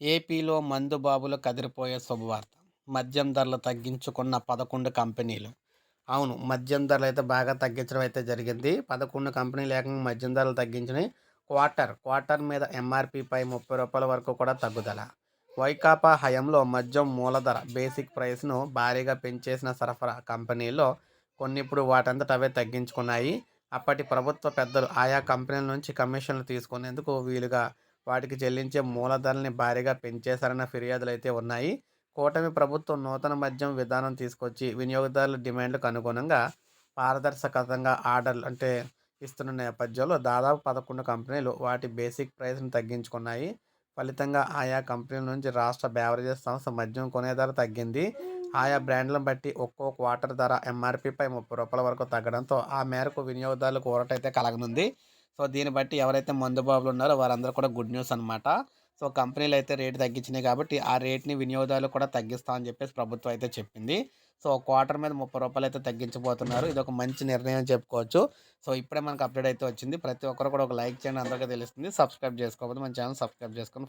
ఏపీలో మందు బాబులు కదిరిపోయే శుభవార్త. మద్యం ధరలు తగ్గించుకున్న పదకొండు కంపెనీలు. అవును మద్యం ధరలు అయితే బాగా తగ్గించడం అయితే జరిగింది. పదకొండు కంపెనీలు ఏకంగా మద్యం ధరలు తగ్గించినాయి. క్వార్టర్ క్వార్టర్ మీద ఎంఆర్పిపై ముప్పై రూపాయల వరకు కూడా తగ్గుదల. వైకాపా హయంలో మద్యం మూలధర బేసిక్ ప్రైస్ను భారీగా పెంచేసిన సరఫరా కంపెనీల్లో కొన్ని ఇప్పుడు వాటంతట అవే తగ్గించుకున్నాయి. అప్పటి ప్రభుత్వ పెద్దలు ఆయా కంపెనీల నుంచి కమిషన్లు తీసుకునేందుకు వీలుగా వాటికి చెల్లించే మూలధరల్ని భారీగా పెంచేశారన్న ఫిర్యాదులు అయితే ఉన్నాయి. కూటమి ప్రభుత్వం నూతన మద్యం విధానం తీసుకొచ్చి వినియోగదారుల డిమాండ్లకు అనుగుణంగా పారదర్శకతంగా ఆర్డర్లు అంటే ఇస్తున్న నేపథ్యంలో దాదాపు పదకొండు కంపెనీలు వాటి బేసిక్ ప్రైస్ను తగ్గించుకున్నాయి. ఫలితంగా ఆయా కంపెనీల నుంచి రాష్ట్ర బేవరేజెస్ సంస్థ మద్యం కొనే ధర తగ్గింది. ఆయా బ్రాండ్లను బట్టి ఒక్కో క్వార్టర్ ధర ఎంఆర్పిపై ముప్పై రూపాయల వరకు తగ్గడంతో ఆ మేరకు వినియోగదారులకు ఊరటైతే కలగనుంది. సో దీన్ని బట్టి ఎవరైతే మందు బాబులు ఉన్నారో వారందరూ కూడా గుడ్ న్యూస్ అనమాట సో కంపెనీలు అయితే రేటు తగ్గించినాయి కాబట్టి ఆ రేట్ని వినియోగదారులు కూడా తగ్గిస్తామని చెప్పేసి ప్రభుత్వం అయితే చెప్పింది. సో క్వార్టర్ మీద ముప్పై రూపాయలు అయితే తగ్గించబోతున్నారు. ఇది ఒక మంచి నిర్ణయం చెప్పుకోవచ్చు. సో ఇప్పుడే మనకు అప్డేట్ అయితే వచ్చింది. ప్రతి ఒక్కరు కూడా ఒక లైక్ చేయండి. అందరికీ తెలుస్తుంది. సబ్స్క్రైబ్ చేసుకోకపోతే మన ఛానల్ సబ్స్క్రైబ్ చేసుకొని